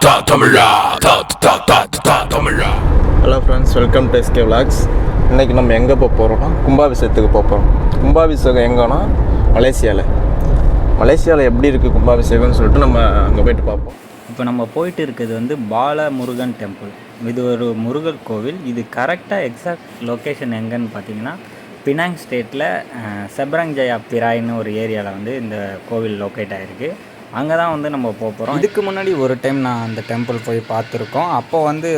தா தமிழா தா தா தா தா தமிழா hello friends welcome to SK vlogs இன்றைக்கி நம்ம எங்கே போக போகிறோம்னா கும்பாபிஷேகத்துக்கு போக போகிறோம் கும்பாபிஷேகம் எங்கன்னா மலேசியாவில் மலேசியாவில் எப்படி இருக்குது கும்பாபிஷேகம்னு சொல்லிட்டு நம்ம அங்கே போயிட்டு பார்ப்போம் இப்போ நம்ம போயிட்டு இருக்கிறது வந்து பால முருகன் டெம்பிள் இது ஒரு முருகர் கோவில் இது கரெக்டாக எக்ஸாக்ட் லொக்கேஷன் எங்கன்னு பார்த்தீங்கன்னா பினாங் ஸ்டேட்டில் செப்ரங் ஜயா பிராய்னு ஒரு ஏரியாவில் வந்து இந்த கோவில் லொக்கேட் ஆகிருக்கு அங்கே தான் வந்து நம்ம போக போகிறோம் இதுக்கு முன்னாடி ஒரு டைம் நான் அந்த டெம்பிள் போய் பார்த்துருக்கோம். அப்போ வந்து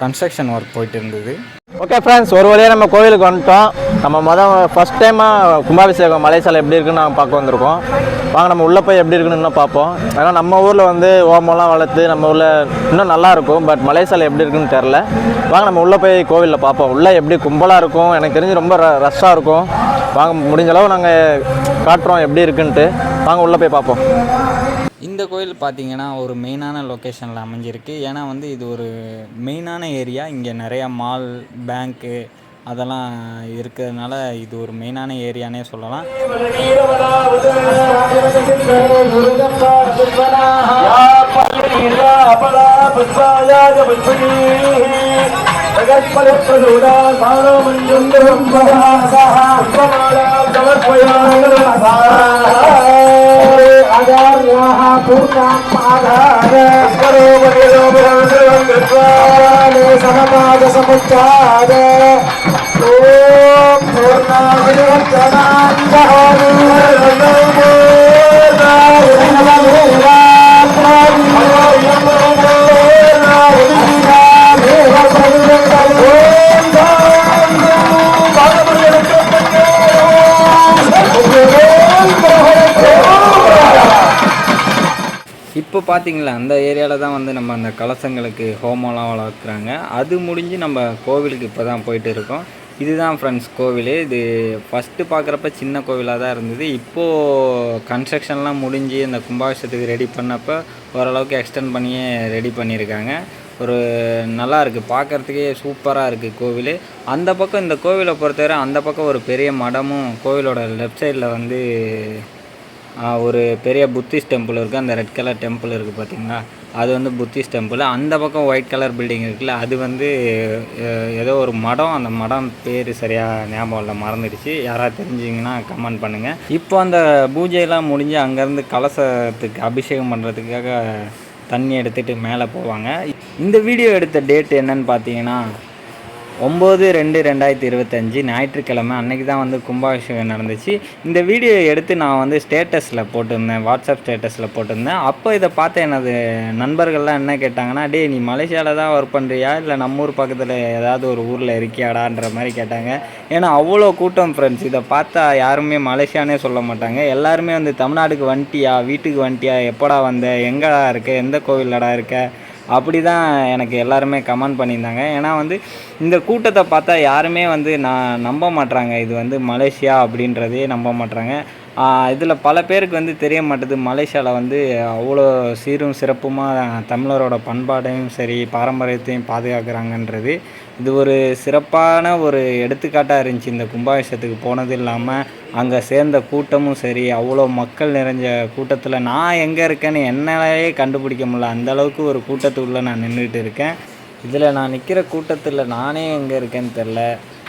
கன்ஸ்ட்ரக்ஷன் ஒர்க் போயிட்டு இருந்தது. ஓகே ஃப்ரெண்ட்ஸ் ஒரு வழியாக நம்ம கோவிலுக்கு வந்துட்டோம். நம்ம மொதல் ஃபஸ்ட் டைமாக கும்பாபிஷேகம் மலேசியாவில் எப்படி இருக்குன்னு நாங்கள் பார்க்க வந்திருக்கோம். வாங்க நம்ம உள்ளே போய் எப்படி இருக்குன்னு இன்னும் பார்ப்போம். ஏன்னா நம்ம ஊரில் வந்து ஓமம்லாம் வளர்த்து நம்ம ஊரில் இன்னும் நல்லா இருக்கும். பட் மலேசியாவில் எப்படி இருக்குன்னு தெரில வாங்க நம்ம உள்ளே போய் கோவிலில் பார்ப்போம். உள்ளே எப்படி கும்பலாக இருக்கும்? எனக்கு தெரிஞ்சு ரொம்ப ரஷ்ஷாக இருக்கும். வாங்க முடிஞ்ச அளவு நாங்கள் காட்டுறோம் எப்படி இருக்குன்ட்டு. வாங்க உள்ளே போய் பார்ப்போம். இந்த கோயில் பார்த்தீங்கன்னா ஒரு மெயினான லொக்கேஷனில் அமைஞ்சிருக்கு. ஏன்னா வந்து இது ஒரு மெயினான ஏரியா இங்கே நிறையா மால் பேங்க்கு அதெல்லாம் இருக்கிறதுனால இது ஒரு மெயினான ஏரியானே சொல்லலாம். आधार्याः पूर्णापाधार समपादसमुच्चार ॐ पूर्णाभिरञ्जनान्दः இப்போ பார்த்தீங்களா அந்த ஏரியாவில் தான் வந்து நம்ம அந்த கலசங்களுக்கு ஹோமம்லாம் வளர்க்குறாங்க. அது முடிஞ்சு நம்ம கோவிலுக்கு இப்போ தான் போயிட்டு இருக்கோம். இதுதான் ஃப்ரெண்ட்ஸ் கோவில். இது ஃபஸ்ட்டு பார்க்குறப்ப சின்ன கோவிலாக தான் இருந்தது. இப்போது கன்ஸ்ட்ரக்ஷன்லாம் முடிஞ்சு அந்த கும்பாபிஷத்துக்கு ரெடி பண்ணப்போ ஓரளவுக்கு எக்ஸ்டெண்ட் பண்ணியே ரெடி பண்ணியிருக்காங்க. ஒரு நல்லா இருக்குது பார்க்குறதுக்கே சூப்பராக இருக்குது கோவில். அந்த பக்கம் இந்த கோவிலை பொறுத்தவரை அந்த பக்கம் ஒரு பெரிய மடமும் கோவிலோட லெஃப்ட் சைடில் வந்து ஒரு பெரிய புத்திஸ்ட் டெம்பிள் இருக்குது அந்த ரெட் கலர் டெம்பிள் இருக்குது பார்த்தீங்களா அது வந்து புத்திஸ்ட் டெம்பிள். அந்த பக்கம் ஒயிட் கலர் பில்டிங் இருக்குல்ல அது வந்து ஏதோ ஒரு மடம் அந்த மடம் பேர் சரியாக ஞாபகம் இல்லை மறந்துடுச்சு. யாராவது தெரிஞ்சிங்கன்னா கமெண்ட் பண்ணுங்கள் இப்போ அந்த பூஜையெல்லாம் முடிஞ்சு அங்கேருந்து கலசத்துக்கு அபிஷேகம் பண்ணுறதுக்காக தண்ணி எடுத்துகிட்டு மேலே போவாங்க. இந்த வீடியோ எடுத்த டேட் என்னன்னு பார்த்தீங்கன்னா ஒம்பது ரெண்டு ரெண்டாயிரத்தி இருபத்தஞ்சி ஞாயிற்றுக்கிழமை அன்னைக்கு தான் வந்து கும்பாபிஷேகம் நடந்துச்சு. இந்த வீடியோ எடுத்து நான் வந்து ஸ்டேட்டஸில் போட்டிருந்தேன் வாட்ஸ்அப் ஸ்டேட்டஸில் போட்டிருந்தேன். அப்போ இதை பார்த்த எனது நண்பர்கள்லாம் என்ன கேட்டாங்கன்னா டேய் நீ மலேசியாவில் தான் ஒர்க் பண்ணுறியா இல்லை நம்ம ஊர் பக்கத்தில் ஏதாவது ஒரு ஊரில் இருக்கியாடான்ற மாதிரி கேட்டாங்க. ஏன்னா அவ்வளோ கூட்டம் ஃப்ரெண்ட்ஸ் இதை பார்த்தா யாருமே மலேசியானே சொல்ல மாட்டாங்க. எல்லாருமே வந்து தமிழ்நாடுக்கு வந்துட்டியா? வீட்டுக்கு வந்துட்டியா? எப்போடா வந்த? எங்கடா இருக்க? எந்த கோவிலடா இருக்க? அப்படி தான் எனக்கு எல்லாருமே கமெண்ட் பண்ணியிருந்தாங்க. ஏன்னா வந்து இந்த கூட்டத்தை பார்த்தா யாருமே வந்து நான் நம்ப மாட்டேறாங்க இது வந்து மலேசியா அப்படின்றதே நம்ப மாட்டேறாங்க இதில் பல பேருக்கு வந்து தெரிய மாட்டுது. மலேசியாவில் வந்து அவ்வளோ சீரும் சிறப்புமாக தமிழரோட பண்பாடையும் சரி பாரம்பரியத்தையும் பாதுகாக்கிறாங்கன்றது. இது ஒரு சிறப்பான ஒரு எடுத்துக்காட்டாக இருந்துச்சு. இந்த கும்பாபிஷேகத்துக்கு போனது இல்லாமல் அங்கே சேர்ந்த கூட்டமும் சரி அவ்வளோ மக்கள் நிறைஞ்ச கூட்டத்தில் நான் எங்கே இருக்கேன்னு என்னாலேயே கண்டுபிடிக்க முடியல. அந்தளவுக்கு ஒரு கூட்டத்துக்குள்ளே நான் நின்றுட்டு இருக்கேன். இதில் நான் நிற்கிற கூட்டத்தில் நானே எங்கே இருக்கேன்னு தெரில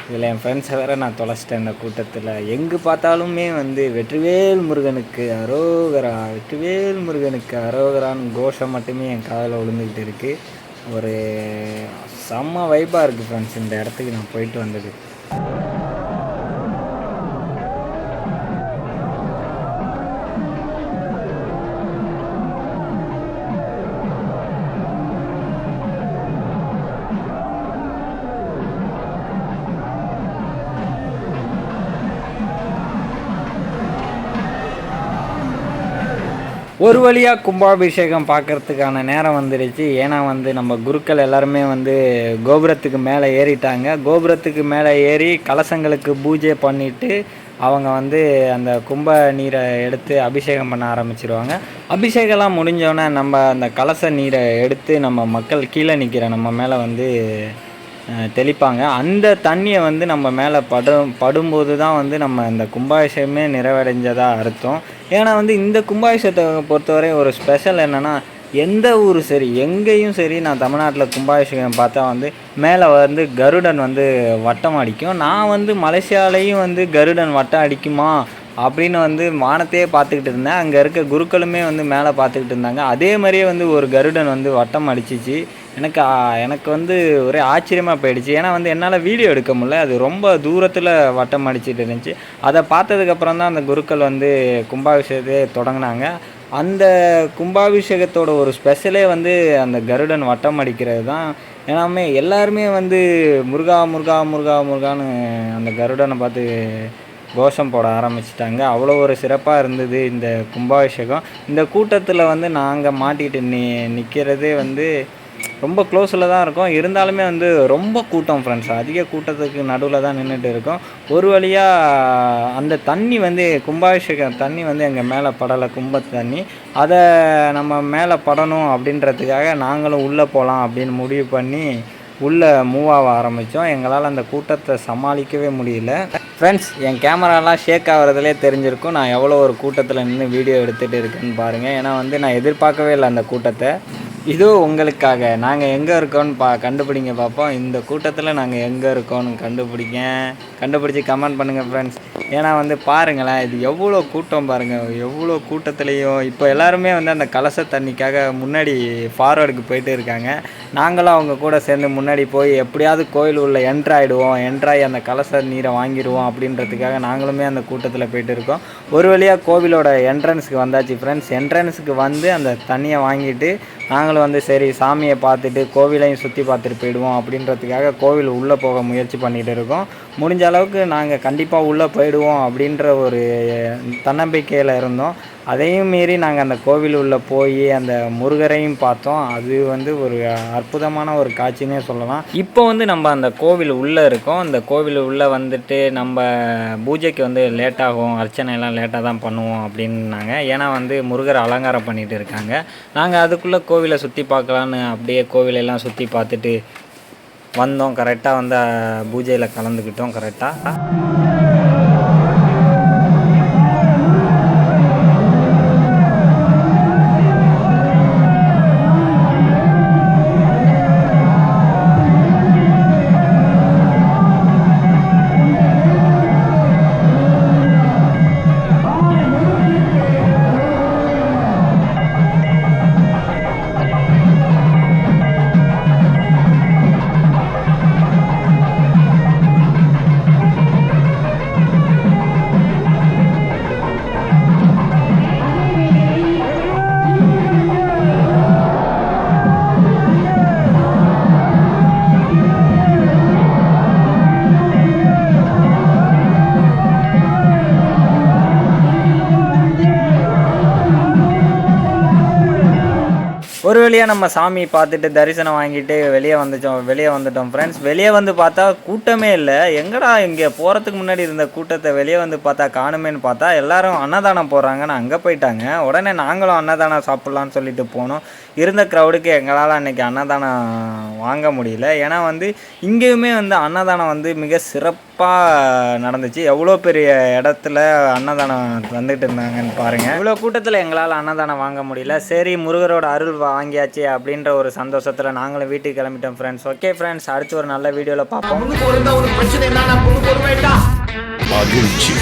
இதில் என் ஃப்ரெண்ட்ஸை வேற நான் தொலைச்சிட்டேன் இந்த கூட்டத்தில். எங்கே பார்த்தாலுமே வந்து வெற்றிவேல் முருகனுக்கு அரோகரா வெற்றிவேல் முருகனுக்கு அரோகரான்னு கோஷம் மட்டுமே என் காதில் விழுந்துக்கிட்டு இருக்குது ஒரு செம்ம வைப்பாக இருக்குது ஃப்ரெண்ட்ஸ் இந்த இடத்துக்கு நான் போயிட்டு வந்தது. ஒரு வழியாக கும்பாபிஷேகம் பார்க்கறதுக்கான நேரம் வந்துடுச்சு ஏன்னா வந்து நம்ம குருக்கள் எல்லாருமே வந்து கோபுரத்துக்கு மேலே ஏறிட்டாங்க. கோபுரத்துக்கு மேலே ஏறி கலசங்களுக்கு பூஜை பண்ணிட்டு அவங்க வந்து அந்த கும்ப நீரை எடுத்து அபிஷேகம் பண்ண ஆரம்பிச்சிருவாங்க. அபிஷேகம்லாம் முடிஞ்சோடனே நம்ம அந்த கலச நீரை எடுத்து நம்ம மக்கள் கீழே நிற்கிற நம்ம மேலே வந்து தெளிப்பாங்க. அந்த தண்ணியை வந்து நம்ம மேலே படும் படும்போது தான் வந்து நம்ம இந்த கும்பாபிஷேகமே நிறைவடைஞ்சதா அர்த்தம். ஏன்னா வந்து இந்த கும்பாபிஷேகத்தை பொறுத்தவரை ஒரு ஸ்பெஷல் என்னென்னா எந்த ஊர் சரி எங்கேயும் சரி நான் தமிழ்நாட்டில் கும்பாபிஷேகம் பார்த்தா வந்து மேலே வந்து கருடன் வந்து வட்டம் அடிக்கும். நான் வந்து மலேசியாலேயும் வந்து கருடன் வட்டம் அடிக்குமா அப்படின்னு வந்து வானத்தையே பார்த்துக்கிட்டு இருந்தேன். அங்கே இருக்க குருக்களுமே வந்து மேலே பார்த்துக்கிட்டு இருந்தாங்க. அதே மாதிரியே வந்து ஒரு கருடன் வந்து வட்டம் அடிச்சிச்சு. எனக்கு எனக்கு வந்து ஒரே ஆச்சரியமாக போயிடுச்சு. ஏன்னா வந்து என்னால் வீடியோ எடுக்க முடியல. அது ரொம்ப தூரத்தில் வட்டம் அடிச்சிட்டு இருந்துச்சு. அதை பார்த்ததுக்கப்புறம் தான் அந்த குருக்கள் வந்து கும்பாபிஷேகத்தை தொடங்கினாங்க. அந்த கும்பாபிஷேகத்தோட ஒரு ஸ்பெஷலே வந்து அந்த கருடன் வட்டம் அடிக்கிறது தான். எல்லாமே எல்லாருமே வந்து முருகா முருகா முருகா முருகான்னு அந்த கருடனை பார்த்து கோஷம் போட ஆரம்பிச்சிட்டாங்க. அவ்வளோ ஒரு சிறப்பாக இருந்தது இந்த கும்பாபிஷேகம். இந்த கூட்டத்தில் வந்து நாங்கள் மாட்டிகிட்டு நி நிற்கிறதே வந்து ரொம்ப க்ளோஸில் தான் இருக்கும். இருந்தாலுமே வந்து ரொம்ப கூட்டம் ஃப்ரெண்ட்ஸ் அதிக கூட்டத்துக்கு நடுவில் தான் நின்றுட்டு இருக்கோம். ஒரு வழியாக அந்த தண்ணி வந்து கும்பாபிஷேகம் தண்ணி வந்து எங்கள் மேலே படலை கும்ப தண்ணி. அதை நம்ம மேலே படணும் அப்படின்றதுக்காக நாங்களும் உள்ளே போகலாம் அப்படின்னு முடிவு பண்ணி உள்ளே மூவ் ஆக ஆரம்பித்தோம் எங்களால் அந்த கூட்டத்தை சமாளிக்கவே முடியல. ஃப்ரெண்ட்ஸ் என் கேமராலாம் ஷேக் ஆகிறதுலே தெரிஞ்சிருக்கும். நான் எவ்வளோ ஒரு கூட்டத்தில் நின்று வீடியோ எடுத்துகிட்டு இருக்கேன்னு பாருங்கள் ஏன்னா வந்து நான் எதிர்பார்க்கவே இல்லை அந்த கூட்டத்தை. இதோ உங்களுக்காக. நாங்கள் எங்கே இருக்கோன்னு பா கண்டுபிடிங்க பார்ப்போம் இந்த கூட்டத்தில் நாங்கள் எங்கே இருக்கோன்னு கண்டுபிடிங்க. கண்டுபிடிச்சி கமெண்ட் பண்ணுங்கள் ஃப்ரெண்ட்ஸ் ஏன்னா வந்து பாருங்களேன் இது எவ்வளோ கூட்டம் பாருங்கள் எவ்வளோ கூட்டத்துலேயும் இப்போ எல்லாருமே வந்து அந்த கலச தண்ணிக்காக முன்னாடி ஃபார்வர்டுக்கு போயிட்டு இருக்காங்க. நாங்களும் அவங்க கூட சேர்ந்து முன்னாடி போய் எப்படியாவது கோயில் உள்ள என்ட்ராயிடுவோம் என்ட்ராகி அந்த கலச நீரை வாங்கிடுவோம் அப்படின்றதுக்காக நாங்களுமே அந்த கூட்டத்தில் போயிட்டு இருக்கோம். ஒரு வழியாக கோவிலோட என்ட்ரன்ஸுக்கு வந்தாச்சு ஃப்ரெண்ட்ஸ் என்ட்ரன்ஸுக்கு வந்து அந்த தண்ணியை வாங்கிட்டு நாங்களும் வந்து சரி சாமியை பார்த்துட்டு கோவிலையும் சுற்றி பார்த்துட்டு போயிடுவோம் அப்படின்றதுக்காக கோவில் உள்ளே போக முயற்சி பண்ணிகிட்டு இருக்கோம். முடிஞ்ச அளவுக்கு நாங்கள் கண்டிப்பாக உள்ளே போயிடுவோம் அப்படின்ற ஒரு தன்னம்பிக்கையில் இருந்தோம். அதையும் மீறி நாங்கள் அந்த கோவில் உள்ளே போய் அந்த முருகரையும் பார்த்தோம். அது வந்து ஒரு அற்புதமான ஒரு காட்சினே சொல்லலாம். இப்போ வந்து நம்ம அந்த கோவில் உள்ளே இருக்கோம். அந்த கோவில் உள்ளே வந்துட்டு நம்ம பூஜைக்கு வந்து லேட் ஆகும். அர்ச்சனை எல்லாம் லேட்டாக தான் பண்ணுவோம் அப்படின்னாங்க. ஏன்னா வந்து முருகர் அலங்காரம் பண்ணிகிட்டு இருக்காங்க. நாங்கள் அதுக்குள்ளே கோவிலை சுற்றி பார்க்கலான்னு அப்படியே கோவிலெல்லாம் சுற்றி பார்த்துட்டு வந்தோம். கரெக்டாக வந்து பூஜையில் கலந்துக்கிட்டோம் கரெக்டாக ஒரு வழியாக நம்ம சாமி பார்த்துட்டு தரிசனம் வாங்கிட்டு வெளியே வந்துட்டோம் வெளியே வந்துட்டோம் ஃப்ரெண்ட்ஸ் வெளியே வந்து பார்த்தா கூட்டமே இல்லை. எங்கடா இங்கே போகிறதுக்கு முன்னாடி இருந்த கூட்டத்தை வெளியே வந்து பார்த்தா காணுமேன்னு பார்த்தா எல்லாரும் அன்னதானம் போடுறாங்கன்னு அங்கே போயிட்டாங்க. உடனே நாங்களும் அன்னதானம் சாப்பிட்லான்னு சொல்லிட்டு போனோம். இருந்த க்ரௌடுக்கு எங்களால் அன்னைக்கு அன்னதானம் வாங்க முடியல. ஏன்னா வந்து இங்கேயுமே வந்து அன்னதானம் வந்து மிக சிறப்பு சிறப்பாக நடந்துச்சு. எவ்வளோ பெரிய இடத்துல அன்னதானம் வந்துட்டு இருந்தாங்கன்னு பாருங்கள் இவ்வளோ கூட்டத்தில் எங்களால் அன்னதானம் வாங்க முடியல. சரி முருகரோட அருள் வாங்கியாச்சு அப்படின்ற ஒரு சந்தோஷத்தில் நாங்களும் வீட்டுக்கு கிளம்பிட்டோம் ஃப்ரெண்ட்ஸ் ஓகே ஃப்ரெண்ட்ஸ் அடுத்து ஒரு நல்ல வீடியோவில் பார்ப்போம் மகிழ்ச்சி.